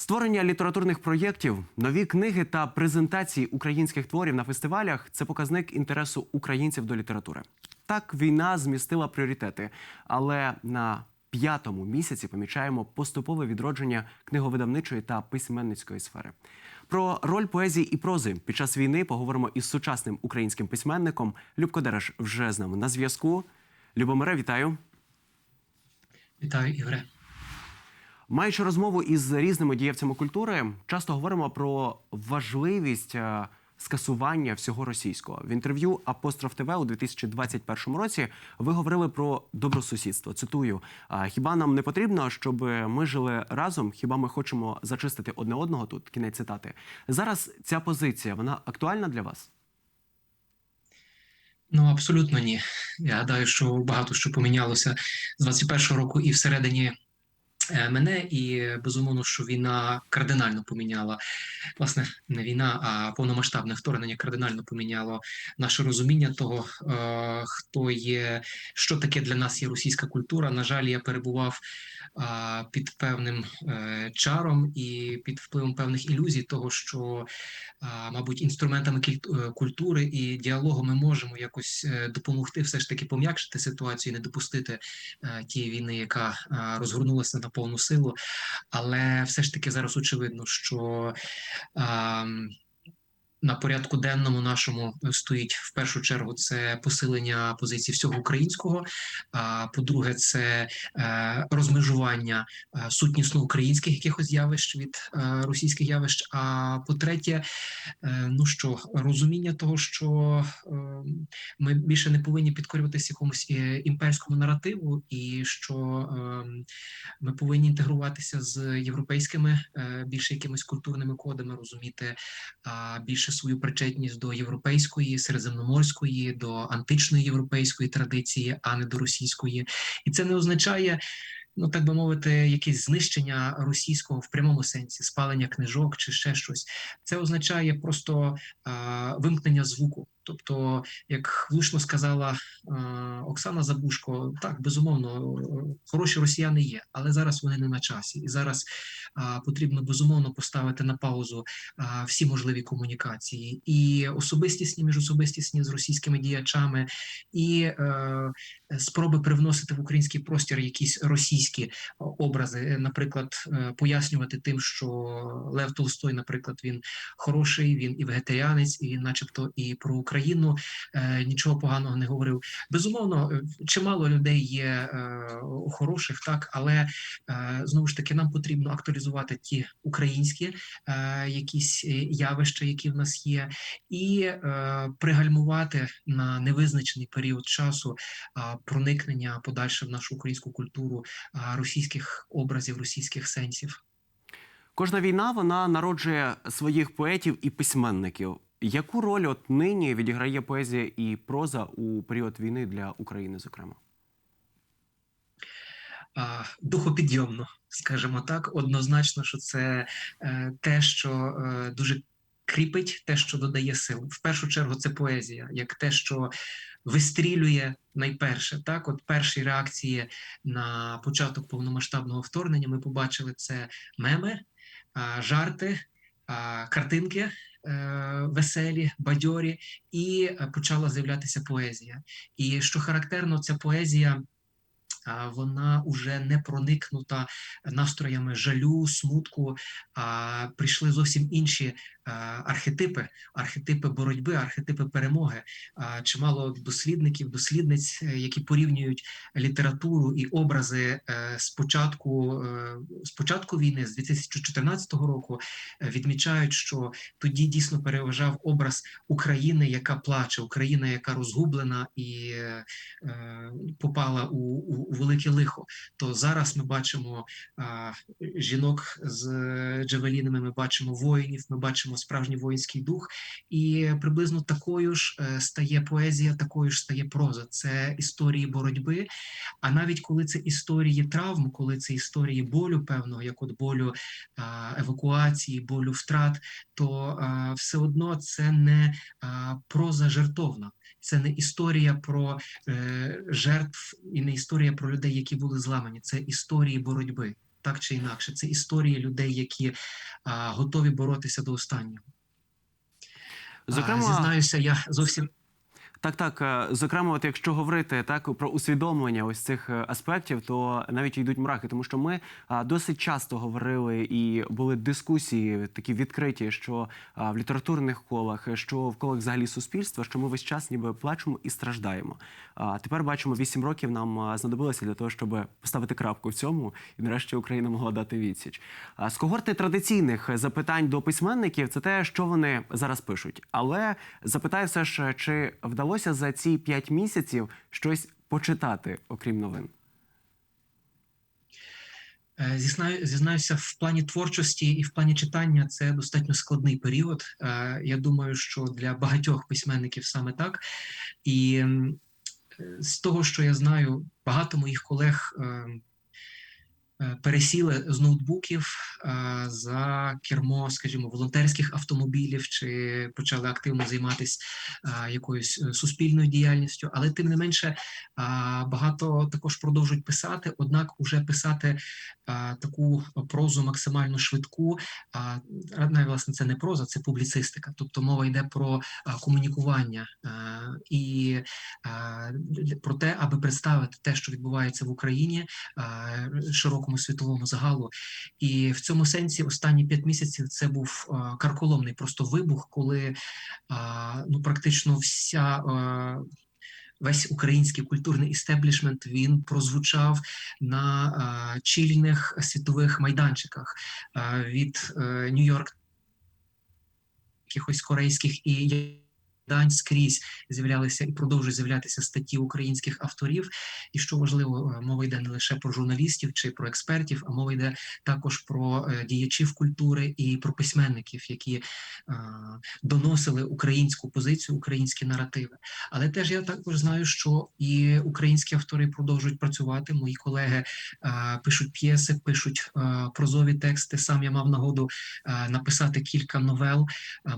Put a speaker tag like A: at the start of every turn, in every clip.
A: Створення літературних проєктів, нові книги та презентації українських творів на фестивалях це показник інтересу українців до літератури. Так, війна змістила пріоритети, але на п'ятому місяці помічаємо поступове відродження книговидавничої та письменницької сфери. Про роль поезії і прози під час війни поговоримо із сучасним українським письменником. Любко Дереш вже з нами на зв'язку. Любомире, вітаю.
B: Вітаю, Ігоре.
A: Маючи розмову із різними діячцями культури, часто говоримо про важливість е, скасування всього російського. В інтерв'ю Апостроф ТВ у 2021 році ви говорили про добросусідство. Цитую: хіба нам не потрібно, щоб ми жили разом? Хіба ми хочемо зачистити одне одного тут? Кінець цитати. Зараз ця позиція вона актуальна для вас?
B: Ну абсолютно ні. Я гадаю, що багато що помінялося з 21-го року і всередині мене, і безумовно, що війна кардинально поміняла власне не війна, а повномасштабне вторгнення кардинально поміняло наше розуміння того, е, хто є, що таке для нас є російська культура. На жаль, я перебував під певним е, чаром і під впливом певних ілюзій, того що, мабуть, інструментами е, культури і діалогу ми можемо якось е, допомогти все ж таки пом'якшити ситуацію, і не допустити е, тієї війни, яка е, розгорнулася на повну силу. Але все ж таки зараз очевидно, що ам, на порядку денному нашому стоїть в першу чергу це посилення позицій всього українського. А по-друге, це е, розмежування е, сутнісно українських якихось явищ від е, російських явищ. А по-третє, е, ну що розуміння того, що е, ми більше не повинні підкорюватися якомусь е, імперському наративу, і що е, ми повинні інтегруватися з європейськими е, більше якимись культурними кодами, розуміти а, більше свою причетність до європейської, середземноморської, до античної європейської традиції, а не до російської. І це не означає. Ну, так би мовити, якесь знищення російського в прямому сенсі, спалення книжок чи ще щось. Це означає просто е, вимкнення звуку. Тобто, як влучно сказала а, Оксана Забушко, так безумовно, е, хороші росіяни є, але зараз вони не на часі, і зараз потрібно безумовно поставити на паузу всі можливі комунікації, і особистісні міжособистісні з російськими діячами, і е, спроби привносити в український простір якісь російські образи, Е, наприклад, е, пояснювати тим, що Лев Толстой, наприклад, він хороший, він і вегетаріанець, і начебто, і про Україну е, нічого поганого не говорив. Безумовно, е, чимало людей є е, хороших, так, але знову ж таки нам потрібно актуалізувати ті українські якісь явища, які в нас є, і пригальмувати на невизначений період часу проникнення подальше в нашу українську культуру російських образів, російських сенсів.
A: Кожна війна вона народжує своїх поетів і письменників. Яку роль от нині відіграє поезія і проза у період війни для України, зокрема?
B: Духопідйомно, скажімо так, однозначно, що це е, те, що е, дуже кріпить, те, що додає сил. В першу чергу, це поезія, як те, що вистрілює найперше. Так, от перші реакції на початок повномасштабного вторгнення ми побачили це меми, жарти, картинки. Е, Веселі, бадьорі, і е, почала з'являтися поезія. І що характерно, ця поезія вона уже не проникнута настроями жалю, смутку. А прийшли зовсім інші архетипи, архетипи боротьби, архетипи перемоги. Чимало дослідників, дослідниць, е, які порівнюють літературу і образи е, з початку, е, з початку війни, з 2014 року, е, відмічають, що тоді дійсно переважав образ України, яка плаче, Україна, яка розгублена і е, е, попала у, у велике лихо. То зараз ми бачимо а, жінок з джавелінами, ми бачимо воїнів, ми бачимо справжній воїнський дух, і приблизно такою ж е, стає поезія, такою ж стає проза. Це історії боротьби. А навіть коли це історії травм, коли це історії болю певного, як от болю а, евакуації, болю втрат, то а, все одно це не проза жертовна. Це не історія про е, жертв і не історія про людей, які були зламані. Це історії боротьби. так чи інакше. Це історії людей, які а, готові боротися до останнього. А,
A: Зокрема,
B: зізнаюся, я зовсім
A: Так, так. е, Зокрема, от якщо говорити так про усвідомлення ось цих е, аспектів, то навіть йдуть мраки, тому що ми досить часто говорили і були дискусії такі відкриті, що в літературних колах, що в колах взагалі суспільства, що ми весь час ніби плачемо і страждаємо. А тепер бачимо, вісім років нам знадобилося для того, щоб поставити крапку в цьому, і нарешті Україна могла дати відсіч. З когорти традиційних запитань до письменників це те, що вони зараз пишуть. Але запитаю все ж, чи вдалося за ці п'ять місяців щось почитати, окрім новин?
B: Е, Зізнаю, зізнаюся, в плані творчості і в плані читання це достатньо складний період. Е, Я думаю, що для багатьох письменників саме так. І е, з того, що я знаю, багато моїх колег е, е, пересіли з ноутбуків е, за кермо, скажімо, волонтерських автомобілів чи почали активно займатися е, якоюсь е, суспільною діяльністю, але тим не менше багато також продовжують писати, однак уже писати таку прозу максимально швидку. А, власне, це не проза, це публіцистика. Тобто мова йде про комунікування і про те, аби представити те, що відбувається в Україні а, широкому світовому загалу. І в цьому сенсі останні п'ять місяців це був а, карколомний просто вибух, коли а, ну практично вся. а, весь український культурний істеблішмент він прозвучав на а, чільних світових майданчиках а, від е, Нью-Йорк, якихось корейських і дань скрізь з'являлися і продовжують з'являтися статті українських авторів. І що важливо, е, мова йде не лише про журналістів чи про експертів, а мова йде також про е, діячів культури і про письменників, які е, доносили українську позицію, українські наративи. Але теж я також знаю, що і українські автори продовжують працювати. Мої колеги пишуть п'єси, пишуть прозові тексти. Сам я мав нагоду написати кілька новел.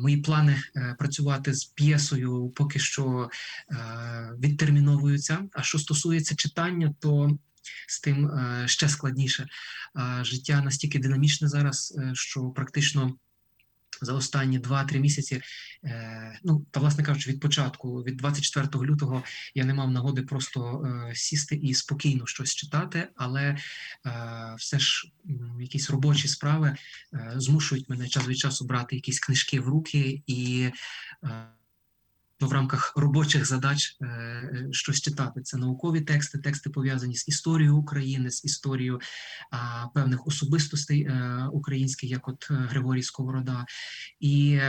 B: Мої плани працювати з п'єсою поки що е, відтерміновуються. А що стосується читання, то з тим е, ще складніше. Е, життя настільки динамічне зараз, що практично за останні 2-3 місяці, ну та власне кажучи, від початку, від 24 лютого, я не мав нагоди просто сісти і спокійно щось читати, але все ж якісь робочі справи змушують мене час від часу брати якісь книжки в руки і. Ну, в рамках робочих задач е, е, щось читати. Це наукові тексти, тексти пов'язані з історією України, з історією певних особистостей е, українських, як от Григорій Сковорода, і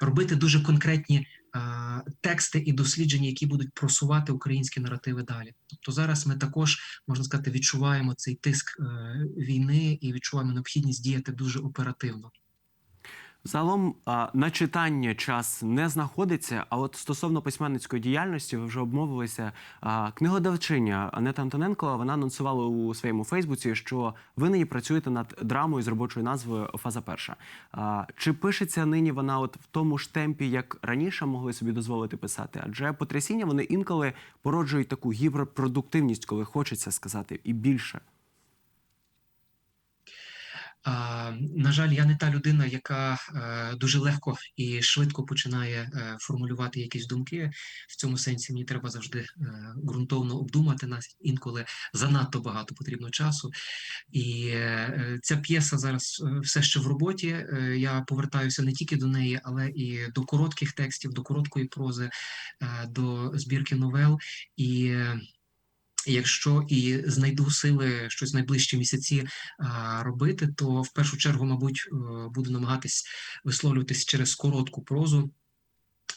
B: робити дуже конкретні тексти і дослідження, які будуть просувати українські наративи далі. Тобто зараз ми також можна сказати відчуваємо цей тиск війни і відчуваємо необхідність діяти дуже оперативно.
A: Загалом на читання час не знаходиться. А от стосовно письменницької діяльності, ви вже обмовилися. А, книgodавчиня Анета Антоненко вона анонсувала у своєму Фейсбуці, що ви нині працюєте над драмою з робочою назвою Фаза перша. Чи пишеться нині вона от в тому ж темпі, як раніше могли собі дозволити писати? Адже потрясіння вони інколи породжують таку гіперпродуктивність, коли хочеться сказати, і більше.
B: На жаль, я не та людина, яка е, дуже легко і швидко починає е, формулювати якісь думки. В цьому сенсі мені треба завжди е, ґрунтовно обдумати нас інколи занадто багато потрібно часу. І ця п'єса зараз все ще в роботі. Я повертаюся не тільки до неї, але і до коротких текстів, до короткої прози, до збірки новел. І Якщо і знайду сили щось найближчі місяці а, робити, то в першу чергу, мабуть, е, буду намагатись висловлюватись через коротку прозу,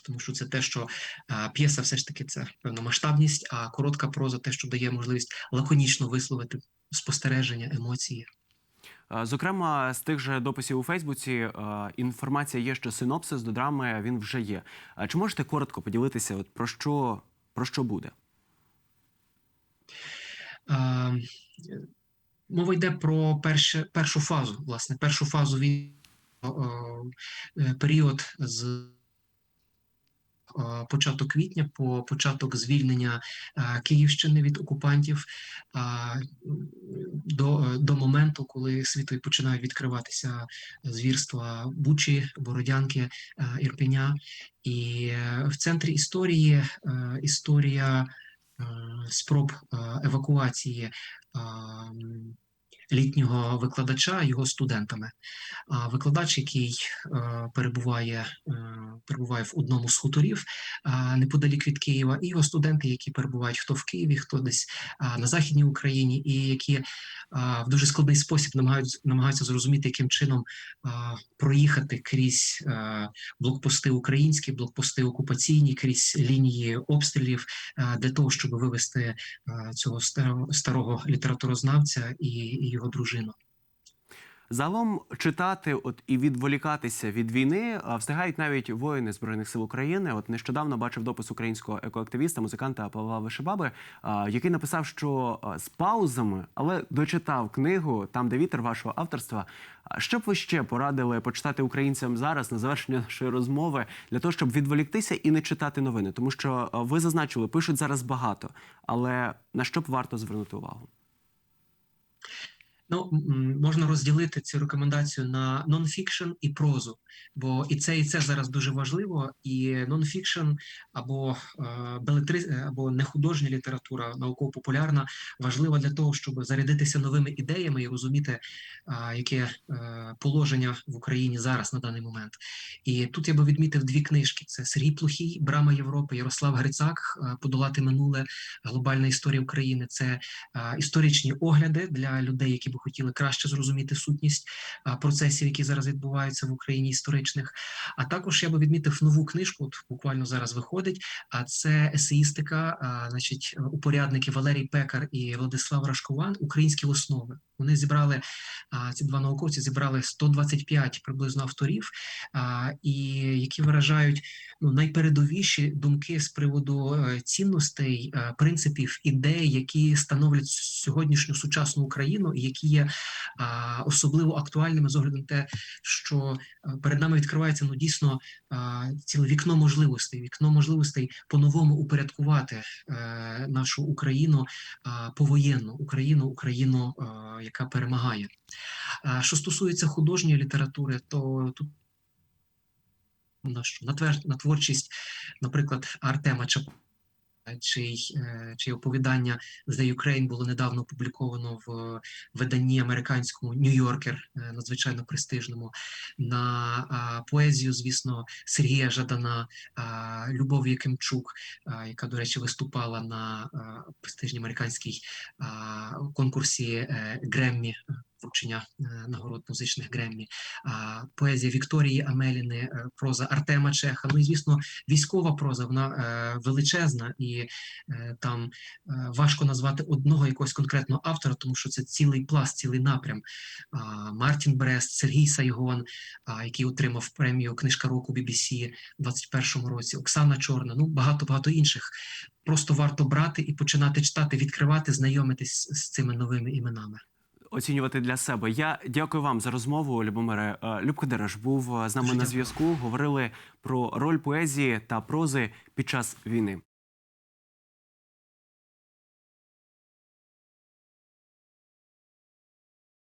B: тому що це те, що а, п'єса все ж таки це певна масштабність, а коротка проза те, що дає можливість лаконічно висловити спостереження, емоції.
A: Е, Зокрема, з тих же дописів у Фейсбуці е, інформація є, що синопсис до драми він вже є. Чи можете коротко поділитися, от про що, про що буде?
B: Мова йде про перше, першу фазу, власне, першу фазу війни, е, період з е, початок квітня, по початок звільнення е, Київщини від окупантів до, до моменту, коли світу починають відкриватися звірства Бучі, Бородянки, Ірпеня. І в центрі історії історія спроб е, евакуації е, літнього викладача його студентами. А викладач, який е, перебуває, е, перебуває в одному з хуторів е, неподалік від Києва, і його студенти, які перебувають хто в Києві, хто десь на Західній Україні, і які в дуже складний спосіб намагаються, намагаються зрозуміти, яким чином проїхати крізь блокпости українські, блокпости окупаційні, крізь лінії обстрілів для того, щоб вивести цього старого, літературознавця і, і його дружину.
A: Загалом читати от і відволікатися від війни встигають навіть воїни збройних сил України. От нещодавно бачив допис українського екоактивіста, музиканта Павла Вишибаби, а, який написав, що з паузами, але дочитав книгу там, де вітер вашого авторства. Що б ви ще порадили почитати українцям зараз на завершення нашої розмови для того, щоб відволіктися і не читати новини? Тому що ви зазначили, пишуть зараз багато, але на що б варто звернути увагу?
B: Ну, можна розділити цю рекомендацію на нонфікшн і прозу, бо і це, і це зараз дуже важливо. І нонфікшн або е, белетри, е, або нехудожня література, науково-популярна, важлива для того, щоб зарядитися новими ідеями і розуміти, а, яке е, положення в Україні зараз на даний момент. І тут я би відмітив дві книжки: це Сергій Плохій, Брама Європи, Ярослав Грицак, е, Подолати минуле, глобальна історія України. Це е, історичні огляди для людей, які би хотіли краще зрозуміти сутність процесів, які зараз відбуваються в Україні історичних. А також я би відмітив нову книжку, от буквально зараз виходить. А це есеїстика, значить, упорядники Валерій Пекар і Владислав Рашкован, українські основи. Вони зібрали ці два науковці зібрали 125 приблизно авторів, і які виражають ну, найпередовіші думки з приводу е, цінностей, е, принципів, ідей, які становлять сьогоднішню сучасну Україну, і які є особливо актуальними з огляду на те, що е, перед нами відкривається ну дійсно ціле вікно можливостей, вікно можливостей по-новому упорядкувати е, нашу Україну повоєнну Україну, Україну, е, яка перемагає. Що стосується художньої літератури, то тут на що на, творчість, наприклад, Артема Чап. Чий, е, чиє оповідання The Ukraine було недавно опубліковано в виданні американському Нью-Йоркер, е, надзвичайно престижному, на поезію, звісно, Сергія Жадана, а, Любов Якимчук, яка, до речі, виступала на престижній американській конкурсі е, Греммі. Вручення е, нагород музичних Греммі, поезія Вікторії Амеліни, е, проза Артема Чеха. Ну і звісно, військова проза вона е, величезна, і там важко назвати одного якогось конкретного автора, тому що це цілий пласт, цілий напрям. Мартін Брест, Сергій Сайгон, який отримав премію Книжка року BBC у 21-му році, Оксана Чорна, ну багато багато інших. Просто варто брати і починати читати, відкривати, знайомитись з цими новими іменами.
A: Оцінювати для себе. Я дякую вам за розмову, Любомире. Е, Любко Дереш був е, з нами
B: Дуже
A: на зв'язку. Говорили про роль поезії та прози під час війни.